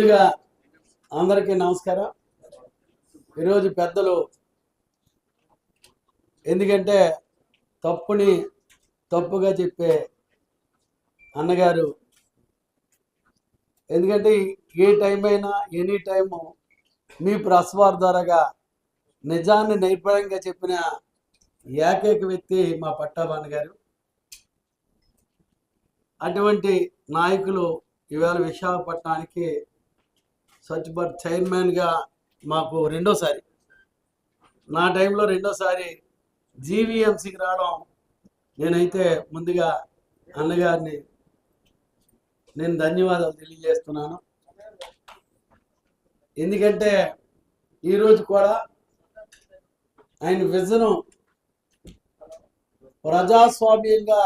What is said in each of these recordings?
ముందుగా అందరికీ నమస్కారం. ఈరోజు పెద్దలు ఎందుకంటే తప్పుని తప్పుగా చెప్పే అన్నగారు. ఎందుకంటే ఏ టైం అయినా ఎనీ టైము మీ ప్రస్వార్ ద్వారాగా నిజాన్ని నైపుణ్యంగా చెప్పిన ఏకైక వ్యక్తి మా పట్టాభాన్ గారు అటువంటి నాయకులు ఇవాళ విశాఖపట్నానికి స్వచ్ఛ భారత్ చైర్మన్గా మాకు రెండోసారి. నా టైంలో రెండోసారి జీవీఎంసీకి రావడం నేనైతే ముందుగా అన్నగారిని నేను ధన్యవాదాలు తెలియజేస్తున్నాను. ఎందుకంటే ఈరోజు కూడా ఆయన విజను ప్రజాస్వామ్యంగా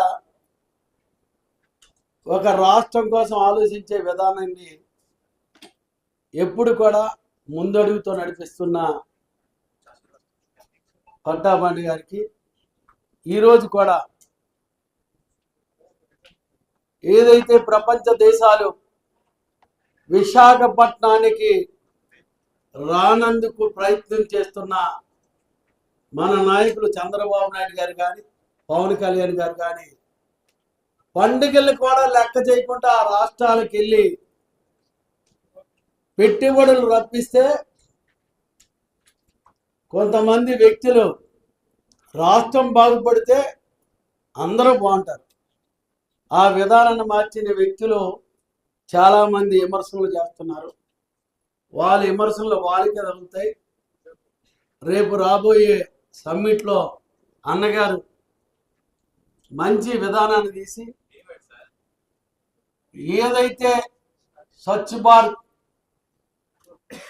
ఒక రాష్ట్రం కోసం ఆలోచించే విధానాన్ని ఎప్పుడు కూడా ముందడుగుతో నడిపిస్తున్న పట్టాబండి గారికి ఈరోజు కూడా ఏదైతే ప్రపంచ దేశాలు విశాఖపట్నానికి రానందుకు ప్రయత్నం చేస్తున్న మన నాయకులు చంద్రబాబు నాయుడు గారు కానీ పవన్ కళ్యాణ్ గారు కానీ పండుగలు కూడా లెక్క చేయకుండా ఆ రాష్ట్రాలకు వెళ్ళి పెట్టుబడులు రప్పిస్తే కొంతమంది వ్యక్తులు రాష్ట్రం బాగుపడితే అందరూ బాగుంటారు. ఆ విధానాన్ని మార్చిన వ్యక్తులు చాలామంది విమర్శలు చేస్తున్నారు. వాళ్ళ విమర్శలు వాళ్ళకే తగులుతాయి రేపు రాబోయే సమ్మిట్లో అన్నగారు మంచి విధానాన్ని తీసి ఏదైతే స్వచ్ఛ భారత్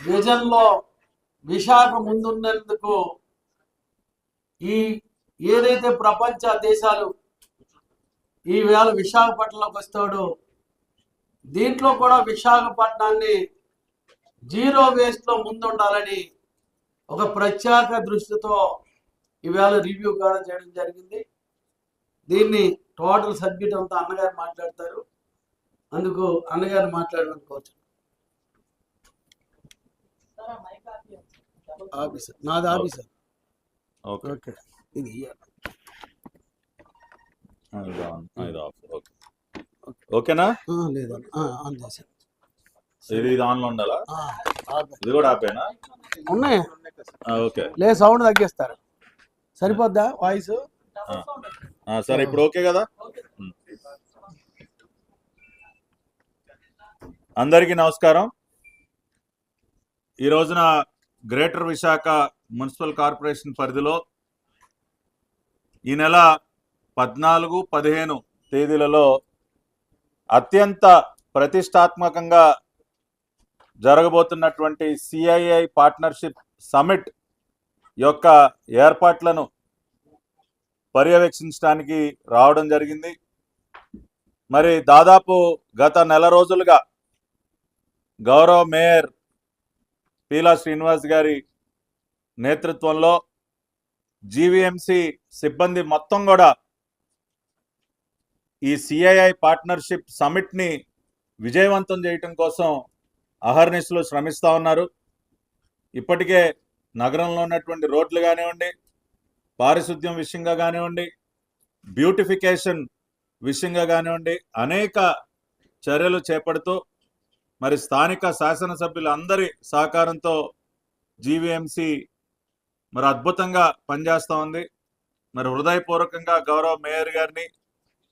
విజన్లో విశాఖ ముందున్నందుకు ఈ ఏదైతే ప్రపంచ దేశాలు ఈవేళ విశాఖపట్నంలోకి వస్తాడో దీంట్లో కూడా విశాఖపట్నాన్ని జీరో వేస్ట్లో ముందుండాలని ఒక ప్రత్యేక దృష్టితో ఈవేళ రివ్యూ కూడా చేయడం జరిగింది. దీన్ని టోటల్ సబ్జెక్ట్ అంతా అన్నగారు మాట్లాడతారు. అందుకు అన్నగారు మాట్లాడమని కోరుతున్నాను ఆఫీసర్. నాది ఆఫీసర్. ఓకే. ఓకే. ఇది ఓకేనా? ఆ, ఆన్ చేశాను ఇది ఇది ఆన్లో ఉండాలా. ఇది కూడా ఆపేనా? ఉన్నాయి. ఓకే. లే సౌండ్ తగ్గిస్తారు. సరిపోద్దా వాయిస్? సరే ఇప్పుడు ఓకే కదా. అందరికీ నమస్కారం. ఈ రోజున గ్రేటర్ విశాఖ మున్సిపల్ కార్పొరేషన్ పరిధిలో ఈ నెల పద్నాలుగు పదిహేను తేదీలలో అత్యంత ప్రతిష్టాత్మకంగా జరగబోతున్నటువంటి సిఐఐ పార్ట్నర్షిప్ సమిట్ యొక్క ఏర్పాట్లను పర్యవేక్షించడానికి రావడం జరిగింది. మరి దాదాపు గత నెల రోజులుగా గౌరవ మేయర్ పీలా శ్రీనివాస్ గారి నేతృత్వంలో జీవీఎంసీ సిబ్బంది మొత్తం కూడా ఈ సిఐఐ పార్ట్నర్షిప్ సమిట్ని విజయవంతం చేయటం కోసం అహర్నిశలు శ్రమిస్తూ ఉన్నారు. ఇప్పటికే నగరంలో ఉన్నటువంటి రోడ్లు కానివ్వండి పారిశుద్ధ్యం విషయంగా కానివ్వండి బ్యూటిఫికేషన్ విషయంగా కానివ్వండి అనేక చర్యలు చేపడుతూ మరి స్థానిక శాసనసభ్యులందరి సహకారంతో జీవీఎంసీ మరి అద్భుతంగా పనిచేస్తూ ఉంది. మరి హృదయపూర్వకంగా గౌరవ మేయర్ గారిని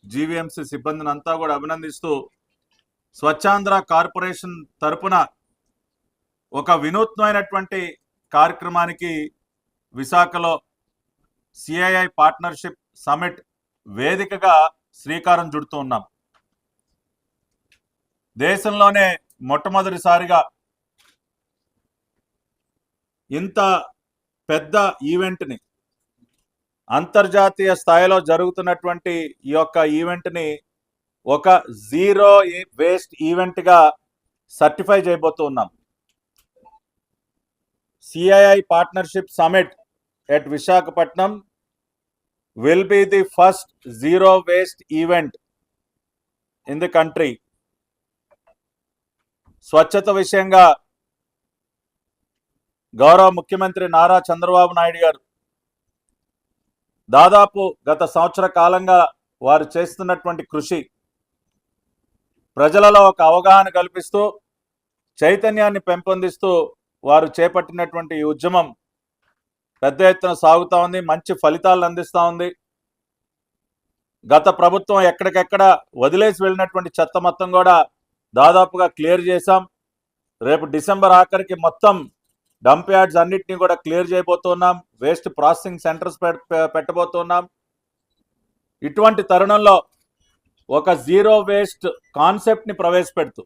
జీవీఎంసీ సిబ్బందిని అంతా కూడా అభినందిస్తూ స్వచ్ఛాంధ్ర కార్పొరేషన్ తరపున ఒక వినూత్నమైనటువంటి కార్యక్రమానికి విశాఖలో సిఐఐ పార్ట్నర్షిప్ సమిట్ వేదికగా శ్రీకారం చుడుతూ ఉన్నాం. దేశంలోనే మొట్టమొదటిసారిగా ఇంత పెద్ద ఈవెంట్ని అంతర్జాతీయ స్థాయిలో జరుగుతున్నటువంటి ఈ యొక్క ఈవెంట్ని ఒక జీరో వేస్ట్ ఈవెంట్గా సర్టిఫై చేయబోతూ ఉన్నాం CII partnership summit at Visakhapatnam will be the first zero waste event in the country. స్వచ్ఛత విషయంగా గౌరవ ముఖ్యమంత్రి నారా చంద్రబాబు నాయుడు గారు దాదాపు గత సంవత్సర కాలంగా వారు చేస్తున్నటువంటి కృషి ప్రజలలో ఒక అవగాహన కల్పిస్తూ చైతన్యాన్ని పెంపొందిస్తూ వారు చేపట్టినటువంటి ఈ ఉద్యమం పెద్ద ఎత్తున సాగుతూ ఉంది మంచి ఫలితాలను అందిస్తూ ఉంది. గత ప్రభుత్వం ఎక్కడికెక్కడ వదిలేసి వెళ్ళినటువంటి చెత్త మొత్తం కూడా దాదాపుగా క్లియర్ చేశాం. రేపు డిసెంబర్ ఆఖరికి మొత్తం డంప్ యార్డ్స్ అన్నిటిని కూడా క్లియర్ చేయబోతున్నాం. వేస్ట్ ప్రాసెసింగ్ సెంటర్స్ పెట్టబోతున్నాం. ఇటువంటి తరుణంలో ఒక జీరో వేస్ట్ కాన్సెప్ట్ని ప్రవేశపెడుతూ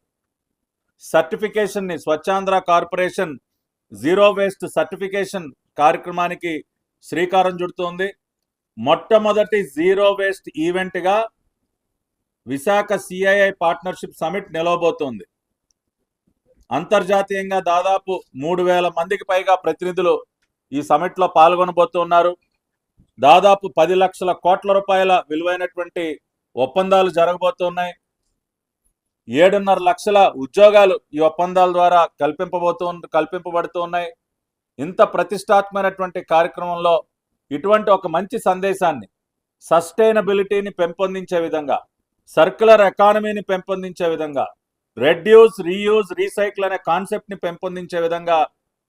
సర్టిఫికేషన్ని Swachhandhra corporation zero waste certification కార్యక్రమానికి శ్రీకారం చుడుతోంది. మొట్టమొదటి జీరో వేస్ట్ ఈవెంట్గా విశాఖ సిఐఐ పార్ట్నర్షిప్ సమిట్ నిలవబోతోంది. అంతర్జాతీయంగా దాదాపు మూడు వేల మందికి పైగా ప్రతినిధులు ఈ సమిట్లో పాల్గొనబోతున్నారు. దాదాపు పది లక్షల కోట్ల రూపాయల విలువైనటువంటి ఒప్పందాలు జరగబోతున్నాయి. ఏడున్నర లక్షల ఉద్యోగాలు ఈ ఒప్పందాల ద్వారా కల్పింపబోతూ కల్పింపబడుతూ ఉన్నాయి ఇంత ప్రతిష్టాత్మకమైనటువంటి కార్యక్రమంలో ఇటువంటి ఒక మంచి సందేశాన్ని సస్టైనబిలిటీని పెంపొందించే విధంగా సర్క్యులర్ ఎకానమీని పెంపొందించే విధంగా రెడ్యూస్ రీయూజ్ రీసైకిల్ అనే కాన్సెప్ట్ని పెంపొందించే విధంగా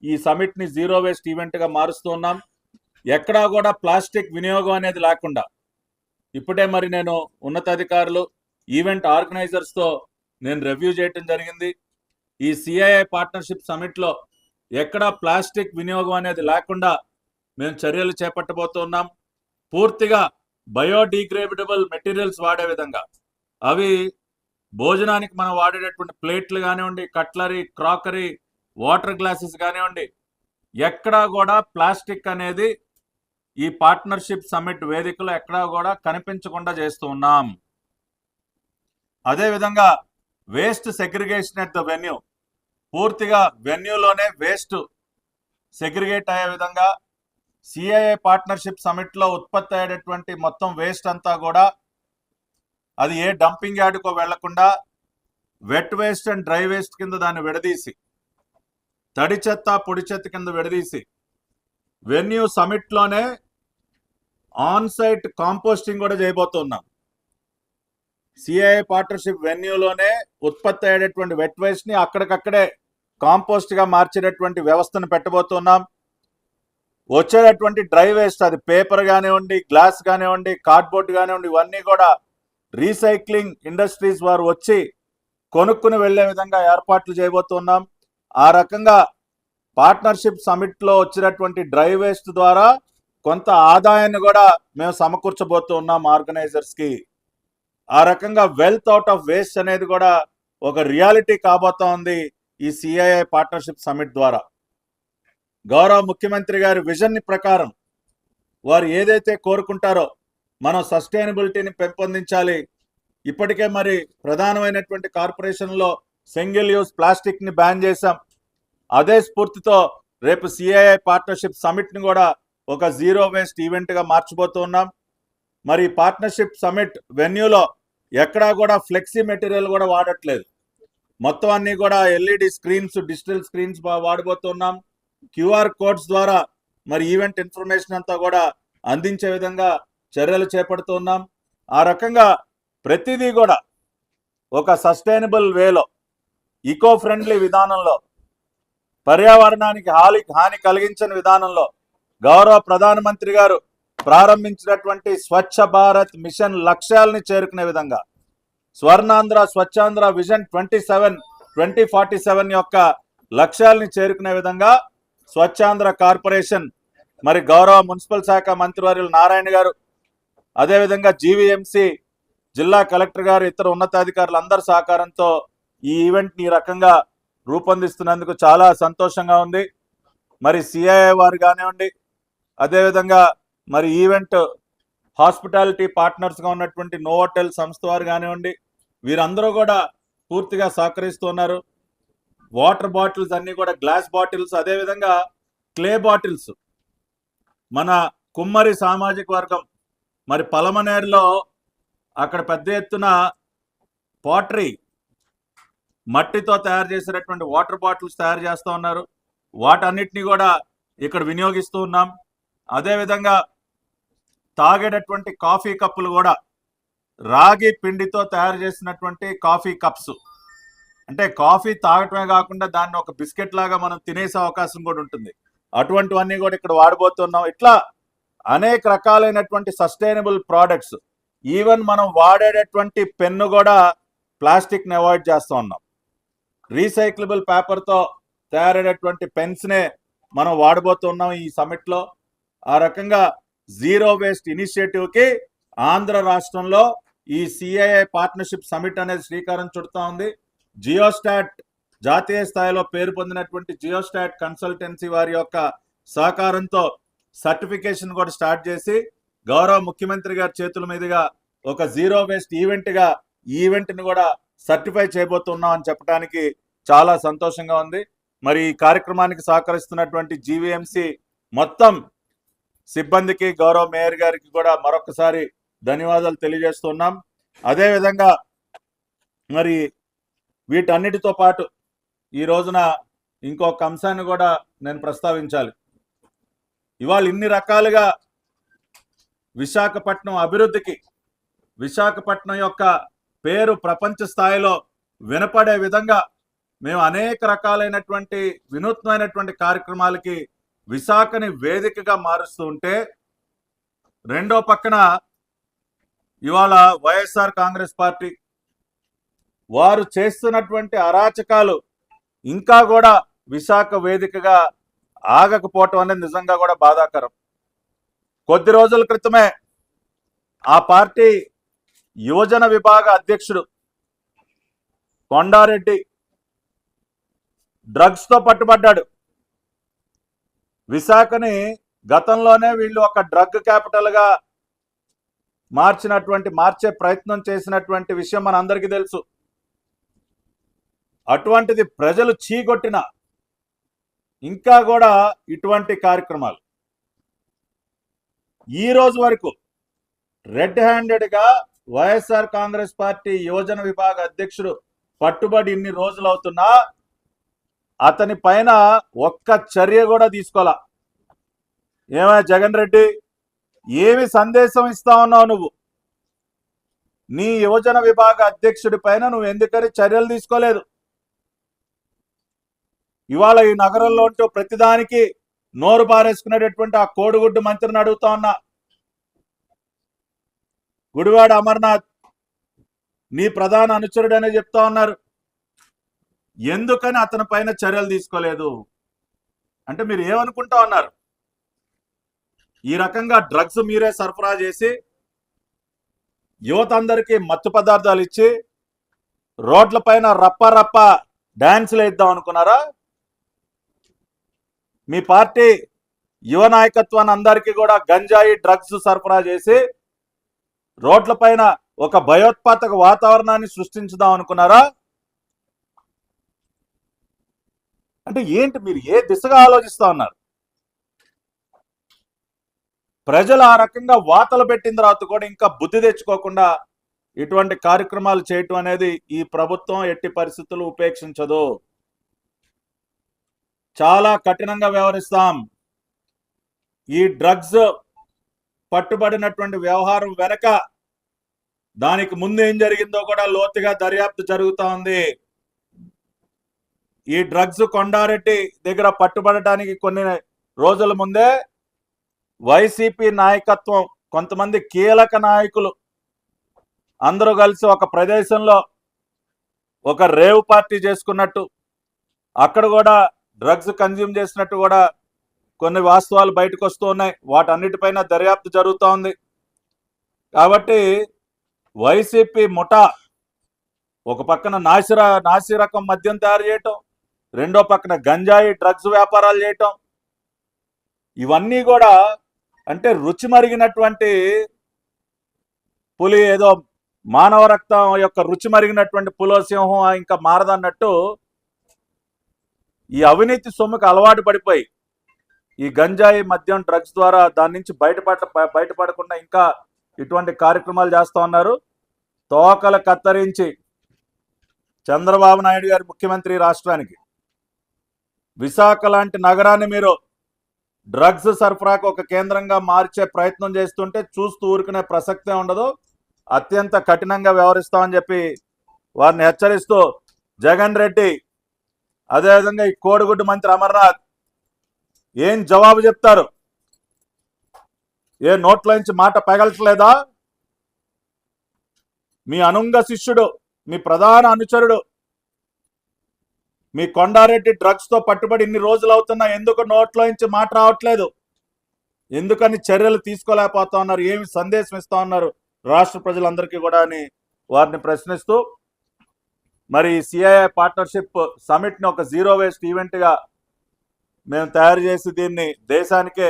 ఈ సమిట్ని జీరో వేస్ట్ ఈవెంట్గా మారుస్తూ ఉన్నాం. ఎక్కడా కూడా ప్లాస్టిక్ వినియోగం అనేది లేకుండా. ఇప్పుడే మరి నేను ఉన్నతాధికారులు ఈవెంట్ ఆర్గనైజర్స్తో నేను రివ్యూ చేయటం జరిగింది. ఈ సిఐఐ పార్ట్నర్షిప్ సమిట్లో ఎక్కడా ప్లాస్టిక్ వినియోగం అనేది లేకుండా మేము చర్యలు చేపట్టబోతున్నాం. పూర్తిగా బయోడీగ్రేడబుల్ మెటీరియల్స్ వాడే విధంగా. అవి భోజనానికి మనం వాడేటటువంటి ప్లేట్లు కానివ్వండి కట్లరీ క్రాకరీ వాటర్ గ్లాసెస్ కానివ్వండి ఎక్కడా కూడా ప్లాస్టిక్ అనేది ఈ పార్ట్నర్షిప్ సమ్మిట్ వేదికలో ఎక్కడా కూడా కనిపించకుండా చేస్తూ ఉన్నాం. అదేవిధంగా waste segregation at the venue పూర్తిగా వెన్యూలోనే వేస్ట్ సెగ్రిగేట్ అయ్యే విధంగా సిఐఐ పార్ట్నర్షిప్ సమిట్లో ఉత్పత్తి అయ్యేటటువంటి మొత్తం వేస్ట్ అంతా కూడా అది ఏ డంపింగ్ యార్డుకో వెళ్ళకుండా wet waste and dry waste కింద దాన్ని విడదీసి తడి చెత్త పొడి చెత్త కింద విడదీసి వెన్యూ సమిట్లోనే ఆన్ సైట్ కాంపోస్టింగ్ కూడా చేయబోతున్నాం. సిఐఏ పార్ట్నర్షిప్ వెన్యూలోనే ఉత్పత్తి అయ్యేటటువంటి వెట్ వేస్ట్ని అక్కడికక్కడే కాంపోస్ట్గా మార్చేటటువంటి వ్యవస్థను పెట్టబోతున్నాం. వచ్చేటటువంటి డ్రై వేస్ట్ అది పేపర్ కానివ్వండి గ్లాస్ కానివ్వండి కార్డ్బోర్డ్ కానివ్వండి ఇవన్నీ కూడా రీసైక్లింగ్ ఇండస్ట్రీస్ వారు వచ్చి కొనుక్కుని వెళ్ళే విధంగా ఏర్పాట్లు చేయబోతున్నాం. ఆ రకంగా పార్ట్నర్షిప్ సమిట్లో వచ్చినటువంటి డ్రై వేస్ట్ ద్వారా కొంత ఆదాయాన్ని కూడా మేము సమకూర్చబోతున్నాం ఆర్గనైజర్స్కి. ఆ రకంగా వెల్త్ అవుట్ ఆఫ్ వేస్ట్ అనేది కూడా ఒక రియాలిటీ కాబోతా ఉంది ఈ సిఐఐ పార్ట్నర్షిప్ సమిట్ ద్వారా. గౌరవ ముఖ్యమంత్రి గారి విజన్ ప్రకారం వారు ఏదైతే కోరుకుంటారో మనం సస్టైనబిలిటీని పెంపొందించాలి. ఇప్పటికే మరి ప్రధానమైనటువంటి కార్పొరేషన్లో సింగిల్ యూజ్ ప్లాస్టిక్ని బ్యాన్ చేశాం. అదే స్ఫూర్తితో రేపు సిఐఐ పార్ట్నర్షిప్ సమిట్ని కూడా ఒక జీరో వేస్ట్ ఈవెంట్గా మార్చిపోతూ ఉన్నాం. మరి పార్ట్నర్షిప్ సమిట్ వెన్యూలో ఎక్కడా కూడా ఫ్లెక్సీ మెటీరియల్ కూడా వాడట్లేదు. మొత్తం అన్ని కూడా ఎల్ఈడి స్క్రీన్స్ డిజిటల్ స్క్రీన్స్ వాడబోతున్నాం క్యూఆర్ కోడ్స్ ద్వారా మరి ఈవెంట్ ఇన్ఫర్మేషన్ అంతా కూడా అందించే విధంగా చర్యలు చేపడుతున్నాం ఆ రకంగా ప్రతిదీ కూడా ఒక సస్టైనబుల్ వేలో ఈకో ఫ్రెండ్లీ విధానంలో పర్యావరణానికి హాని హాని కలిగించని విధానంలో గౌరవ ప్రధానమంత్రి గారు ప్రారంభించినటువంటి స్వచ్ఛ భారత్ మిషన్ లక్ష్యాలని చేరుకునే విధంగా Swarnandhra Swachhandhra vision twenty seven twenty forty seven యొక్క లక్ష్యాలని చేరుకునే విధంగా స్వచ్ఛాంధ్ర కార్పొరేషన్ మరి గౌరవ మున్సిపల్ శాఖ మంత్రివర్యులు నారాయణ గారు అదేవిధంగా జీవీఎంసీ జిల్లా కలెక్టర్ గారు ఇతర ఉన్నతాధికారులు అందరి సహకారంతో ఈ ఈవెంట్ని ఈ రకంగా రూపొందిస్తున్నందుకు చాలా సంతోషంగా ఉంది. మరి సిఐఏ వారు కానివ్వండి అదేవిధంగా మరి ఈవెంట్ హాస్పిటాలిటీ పార్ట్నర్స్గా ఉన్నటువంటి నోవోటెల్ సంస్థ వారు కానివ్వండి వీరందరూ కూడా పూర్తిగా సహకరిస్తున్నారు వాటర్ బాటిల్స్ అన్నీ కూడా గ్లాస్ బాటిల్స్ అదేవిధంగా క్లే బాటిల్స్ మన కుమ్మరి సామాజిక వర్గం మరి పలమనేరులో అక్కడ పెద్ద ఎత్తున పాటరీ మట్టితో తయారు చేసినటువంటి వాటర్ బాటిల్స్ తయారు చేస్తూ ఉన్నారు. వాటన్నిటిని కూడా ఇక్కడ వినియోగిస్తూ ఉన్నాం. అదేవిధంగా తాగేటటువంటి కాఫీ కప్పులు కూడా రాగి పిండితో తయారు చేసినటువంటి కాఫీ కప్స్ అంటే కాఫీ తాగటమే కాకుండా దాన్ని ఒక బిస్కెట్ లాగా మనం తినేసే అవకాశం కూడా ఉంటుంది. అటువంటివన్నీ కూడా ఇక్కడ వాడబోతున్నాం. ఇట్లా అనేక రకాలైనటువంటి సస్టైనబుల్ ప్రోడక్ట్స్. ఈవెన్ మనం వాడేటటువంటి పెన్ను కూడా ప్లాస్టిక్ని అవాయిడ్ చేస్తూ ఉన్నాం. రీసైక్లబుల్ పేపర్తో తయారైనటువంటి పెన్స్నే మనం వాడబోతున్నాం ఈ సమిట్లో ఆ రకంగా జీరో వేస్ట్ ఇనిషియేటివ్కి ఆంధ్ర రాష్ట్రంలో ఈ సిఐఐ పార్ట్నర్షిప్ సమిట్ అనేది శ్రీకారం చుడుతూ ఉంది. జియోస్టాట్ జాతీయ స్థాయిలో పేరు పొందినటువంటి జియోస్టాట్ కన్సల్టెన్సీ వారి యొక్క సహకారంతో సర్టిఫికేషన్ కూడా స్టార్ట్ చేసి గౌరవ ముఖ్యమంత్రి గారి చేతుల మీదుగా ఒక జీరో వేస్ట్ ఈవెంట్గా ఈవెంట్ని కూడా సర్టిఫై చేయబోతున్నాం అని చెప్పడానికి చాలా సంతోషంగా ఉంది. మరి ఈ కార్యక్రమానికి సహకరిస్తున్నటువంటి జీవీఎంసీ మొత్తం సిబ్బందికి గౌరవ మేయర్ గారికి కూడా మరొకసారి ధన్యవాదాలు తెలియజేస్తున్నాం. అదేవిధంగా మరి వీటన్నిటితో పాటు ఈ రోజున ఇంకొక అంశాన్ని కూడా నేను ప్రస్తావించాలి. ఇవాళ ఇన్ని రకాలుగా విశాఖపట్నం అభివృద్ధికి విశాఖపట్నం యొక్క పేరు ప్రపంచ స్థాయిలో వినపడే విధంగా మేము అనేక రకాలైనటువంటి వినూత్నమైనటువంటి కార్యక్రమాలకి విశాఖని వేదికగా మారుస్తూ ఉంటే రెండో పక్కన ఇవాళ వైఎస్ఆర్ కాంగ్రెస్ పార్టీ వారు చేస్తున్నటువంటి అరాచకాలు ఇంకా కూడా విశాఖ వేదికగా ఆగకపోవటం అనేది నిజంగా కూడా బాధాకరం. కొద్ది రోజుల క్రితమే ఆ పార్టీ యువజన విభాగ అధ్యక్షుడు కొండారెడ్డి డ్రగ్స్తో పట్టుబడ్డాడు. విశాఖని గతంలోనే వీళ్ళు ఒక డ్రగ్ క్యాపిటల్గా మార్చినటువంటి మార్చే ప్రయత్నం చేసినటువంటి విషయం మనందరికీ తెలుసు. అటువంటిది ప్రజలు చీకొట్టిన ఇంకా కూడా ఇటువంటి కార్యక్రమాలు. ఈ రోజు వరకు రెడ్ హ్యాండెడ్గా వైఎస్ఆర్ కాంగ్రెస్ పార్టీ యువజన విభాగ అధ్యక్షుడు పట్టుబడి ఇన్ని రోజులు అవుతున్నా అతని పైన ఒక్క చర్య కూడా తీసుకోవాలా ఏమైనా జగన్ రెడ్డి? ఏమి సందేశం ఇస్తా ఉన్నావు నువ్వు? నీ యువజన విభాగ అధ్యక్షుడి పైన నువ్వు ఎందుకని చర్యలు తీసుకోలేదు? ఇవాళ ఈ నగరంలో ఉంటూ ప్రతిదానికి నోరు పారేసుకునేటటువంటి ఆ కోడిగుడ్డు మంత్రిని అడుగుతా ఉన్నా. గుడివాడ అమర్నాథ్ నీ ప్రధాన అనుచరుడనే చెప్తా ఉన్నారు. ఎందుకని అతని పైన చర్యలు తీసుకోలేదు? అంటే మీరు ఏమనుకుంటా ఉన్నారు? ఈ రకంగా డ్రగ్స్ మీరే సరఫరా చేసి యువత అందరికీ మత్తు పదార్థాలు ఇచ్చి రోడ్ల పైన రప్ప రప్ప డ్యాన్సులు వేద్దాం అనుకున్నారా? మీ పార్టీ యువ నాయకత్వాన్ని అందరికీ కూడా గంజాయి డ్రగ్స్ సరఫరా చేసి రోడ్ల పైన ఒక భయోత్పాదక వాతావరణాన్ని సృష్టించుదాం అనుకున్నారా? అంటే ఏంటి మీరు ఏ దిశగా ఆలోచిస్తా ఉన్నారు? ప్రజలు ఆ రకంగా వాతలు పెట్టిన తర్వాత కూడా ఇంకా బుద్ధి తెచ్చుకోకుండా ఇటువంటి కార్యక్రమాలు చేయటం అనేది ఈ ప్రభుత్వం ఎట్టి పరిస్థితులు ఉపేక్షించదు. చాలా కఠినంగా వ్యవహరిస్తాం. ఈ డ్రగ్స్ పట్టుబడినటువంటి వ్యవహారం వెనక దానికి ముందు ఏం జరిగిందో కూడా లోతుగా దర్యాప్తు జరుగుతూ ఉంది. ఈ డ్రగ్స్ కొండారెడ్డి దగ్గర పట్టుబడటానికి కొన్ని రోజుల ముందే వైసీపీ నాయకత్వం కొంతమంది కీలక నాయకులు అందరూ కలిసి ఒక ప్రదేశంలో ఒక రేవ్ పార్టీ చేసుకున్నట్టు అక్కడ కూడా డ్రగ్స్ కన్జ్యూమ్ చేసినట్టు కూడా కొన్ని వాస్తవాలు బయటకు వస్తూ ఉన్నాయి. వాటన్నిటిపైన దర్యాప్తు జరుగుతూ ఉంది. కాబట్టి వైసీపీ ముఠా ఒక పక్కన నాసిర నాసి రకం మద్యం తయారు చేయటం రెండో పక్కన గంజాయి డ్రగ్స్ వ్యాపారాలు చేయటం ఇవన్నీ కూడా అంటే రుచి మరిగినటువంటి పులి ఏదో మానవ రక్తం యొక్క రుచి మరిగినటువంటి పులోసింహం ఇంకా మారదన్నట్టు ఈ అవినీతి సొమ్ముకి అలవాటు పడిపోయి ఈ గంజాయి మద్యం డ్రగ్స్ ద్వారా దాని నుంచి బయటపడ బయటపడకుండా ఇంకా ఇటువంటి కార్యక్రమాలు చేస్తూ ఉన్నారు. తోకలు కత్తరించి చంద్రబాబు నాయుడు గారి ముఖ్యమంత్రి రాష్ట్రానికి విశాఖ లాంటి నగరాన్ని మీరు డ్రగ్స్ సరఫరాకు ఒక కేంద్రంగా మార్చే ప్రయత్నం చేస్తుంటే చూస్తూ ఊరుకునే ప్రసక్తే ఉండదు. అత్యంత కఠినంగా వ్యవహరిస్తామని చెప్పి వారిని హెచ్చరిస్తూ జగన్ రెడ్డి అదేవిధంగా ఈ కోడిగుడ్డు మంత్రి అమర్నాథ్ ఏం జవాబు చెప్తారు? ఏ నోట్లోంచి మాట పగలట్లేదా? మీ అనుంగ శిష్యుడు మీ ప్రధాన అనుచరుడు మీ కొండారెడ్డి డ్రగ్స్తో పట్టుబడి ఇన్ని రోజులు అవుతున్నా ఎందుకు నోట్లోంచి మాట రావట్లేదు? ఎందుకని చర్యలు తీసుకోలేకపోతా ఉన్నారు? ఏమి సందేశం ఇస్తా ఉన్నారు? రాష్ట్ర ప్రజలందరికీ కూడా అని వారిని ప్రశ్నిస్తూ మరి సిఐఐ పార్ట్నర్షిప్ సమిట్ని ఒక జీరో వేస్ట్ ఈవెంట్గా మేము తయారు చేసి దీన్ని దేశానికే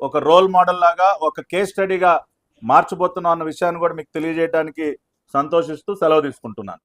ఒక రోల్ మోడల్ లాగా ఒక కేస్ స్టడీగా మార్చబోతున్నాం అన్న విషయాన్ని కూడా మీకు తెలియజేయడానికి సంతోషిస్తూ సెలవు తీసుకుంటున్నాను.